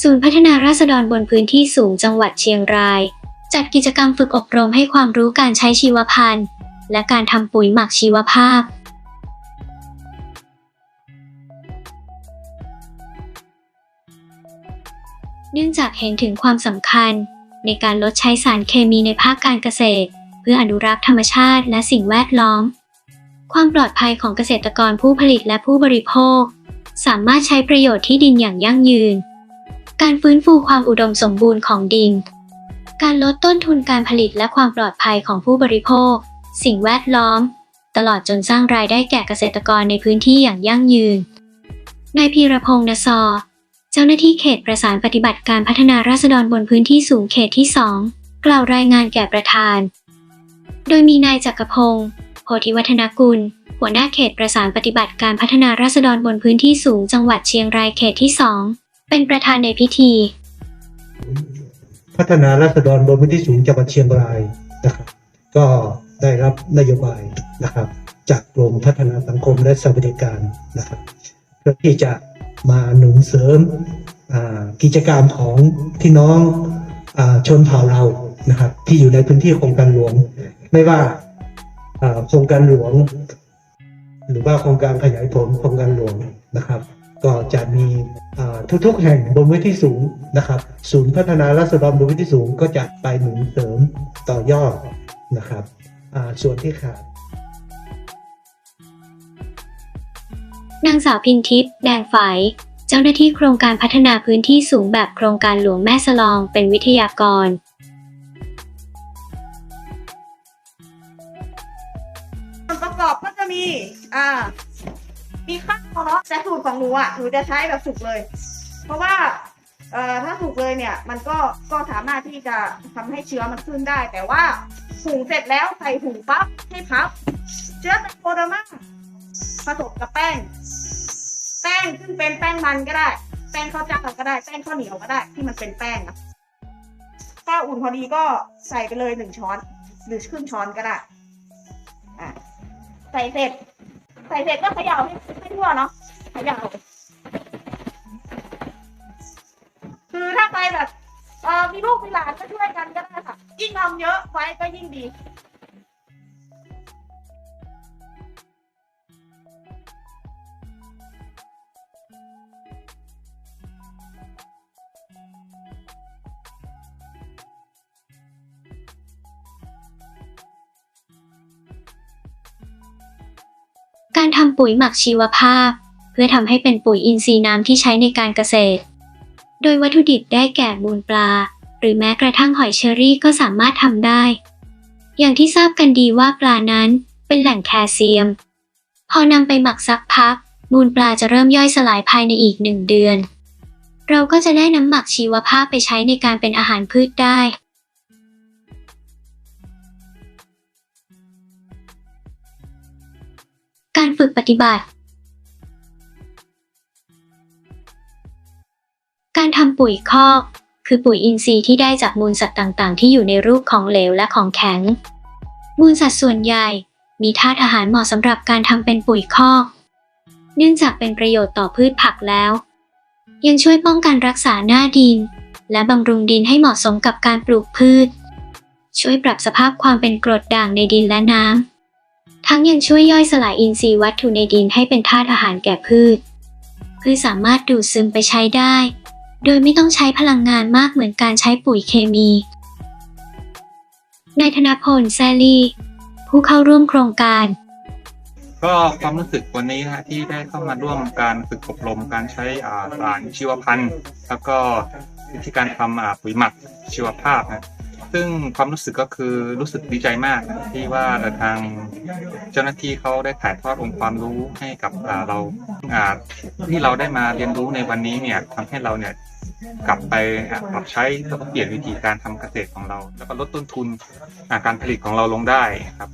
ศูนย์พัฒนาราษฎรบนพื้นที่สูงจังหวัดเชียงราย จัดกิจกรรมฝึกอบรมให้ความรู้การใช้ชีวพันธุ์ และการทำปุ๋ยหมักชีวภาพ เนื่องจากเห็นถึงความสำคัญ ในการลดใช้สารเคมีในภาคการเกษตร เพื่ออนุรักษ์ธรรมชาติและสิ่งแวดล้อม ความปลอดภัยของเกษตรกรผู้ผลิตและผู้บริโภค สามารถใช้ประโยชน์ที่ดินอย่างยั่งยืน การฟื้นฟูความอุดมสมบูรณ์ของดิน การลดต้นทุนการผลิตและความปลอดภัยของผู้บริโภค สิ่งแวดล้อม ตลอดจนสร้างรายได้แก่เกษตรกรในพื้นที่อย่างยั่งยืน นายพีรพงษ์นซอ เจ้าหน้าที่เขตประสานปฏิบัติการพัฒนาราษฎรบนพื้นที่สูงเขตที่ 2 กล่าวรายงานแก่ประธาน โดยมีนายจักรพงศ์โพธิวัฒนกุล หัวหน้าเขตประสานปฏิบัติการพัฒนาราษฎรบนพื้นที่สูงจังหวัดเชียงรายเขตที่ 2 เป็นประธานในพิธี พัฒนาราษฎรบนพื้นที่สูงจังหวัดเชียงรายนะครับ ก็ได้รับนโยบายนะครับ จากกรมพัฒนาสังคมและสวัสดิการนะครับ เพื่อที่จะมาหนุนเสริมกิจกรรมของพี่น้องอชนเผ่าเรานะครับ ที่อยู่ในพื้นที่โครงการหลวง ไม่ว่าโครงการหลวง หรือว่าโครงการขยายผลโครงการหลวงนะครับ ก็จะมีอ่าทุกๆ แห่งบนพื้นที่สูงนะครับ ศูนย์พัฒนาราษฎรบนพื้นที่สูงก็จะไปหนุนเสริมต่อยอดนะครับอ่าส่วนที่ขาดนางสาวพินทิพย์แดงไฝเจ้าหน้าที่โครงการพัฒนาพื้นที่สูงแบบโครงการหลวงแม่สลองเป็นวิทยากรส่วนประกอบก็จะมีอ่า มีข้าวเนาะแต่สูตรของหนูอะหนูจะใช้แบบสุกเลย เพราะว่าเอ่อถ้าสุกเลยเนี่ย มันก็ก็สามารถที่จะทำให้เชื้อมันขึ้นได้ แต่ว่าหุงเสร็จแล้วใส่ถุงปั๊บให้พับ เชื้อไตโคเดอร์มาผสมกับแป้ง แป้งซึ่งเป็นแป้งมันก็ได้ แป้งข้าวเจ้าก็ได้แป้งข้าวเหนียวก็ได้ ที่มันเป็นแป้งนะถ้าอุ่นพอดีก็ใส่ไปเลยหนึ่งช้อน หรือครึ่งช้อนก็ได้อะใส่เสร็จ ใส่เสร็จก็เขย่าให้ ทั่วเนาะอย่าคือถ้าใครแบบเออมีลูกมีหลานก็ช่วยกันก็ได้ค่ะยิ่งทำเยอะไว้ก็ยิ่งดี การทำปุ๋ยหมักชีวภาพ เพื่อทำให้เป็นปุ๋ยอินทรีย์น้ำที่ใช้ในการเกษตร โดยวัตถุดิบได้แก่มูลปลา หรือแม้กระทั่งหอยเชอรี่ก็สามารถทำได้ อย่างที่ทราบกันดีว่าปลานั้นเป็นแหล่งแคลเซียม พอนำไปหมักสักพัก มูลปลาจะเริ่มย่อยสลายภายในอีกหนึ่งเดือน เราก็จะได้น้ำหมักชีวภาพไปใช้ในการเป็นอาหารพืชได้ การฝึกปฏิบัติ การทำปุ๋ยคอก คือปุ๋ยอินทรีย์ที่ได้จากมูลสัตว์ต่างๆ ที่อยู่ในรูปของเหลวและของแข็ง มูลสัตว์ส่วนใหญ่มีธาตุอาหารเหมาะสำหรับการทำเป็นปุ๋ยคอก เนื่องจากเป็นประโยชน์ต่อพืชผักแล้ว ยังช่วยป้องกันรักษาหน้าดิน และบำรุงดินให้เหมาะสมกับการปลูกพืช ช่วยปรับสภาพความเป็นกรดด่างในดินและน้ำ ทั้งยังช่วยย่อยสลายอินทรีย์วัตถุในดินให้เป็นธาตุอาหารแก่พืช พืชสามารถดูดซึมไปใช้ได้ โดยไม่ต้องใช้พลังงานมากเหมือนการใช้ปุ๋ยเคมี นายธนพลแซลี่ ผู้เข้าร่วมโครงการ ก็ความรู้สึกวันนี้นะที่ได้เข้ามาร่วมการฝึกอบรมการใช้อาสารชีวพันธุ์ แล้วก็วิธีการทำปุ๋ยหมักชีวภาพนะ ซึ่งความรู้สึกก็คือรู้สึกดีใจมากนะที่ว่าทางเจ้าหน้าที่เขาได้ถ่ายทอดองค์ความรู้ให้กับเราอ่าที่เราได้มาเรียนรู้ในวันนี้เนี่ยทำให้เราเนี่ยกลับไปปรับใช้แล้วก็เปลี่ยนวิธีการทำเกษตรของเรา แล้วก็ลดต้นทุนาการผลิตของเราลงได้ครับ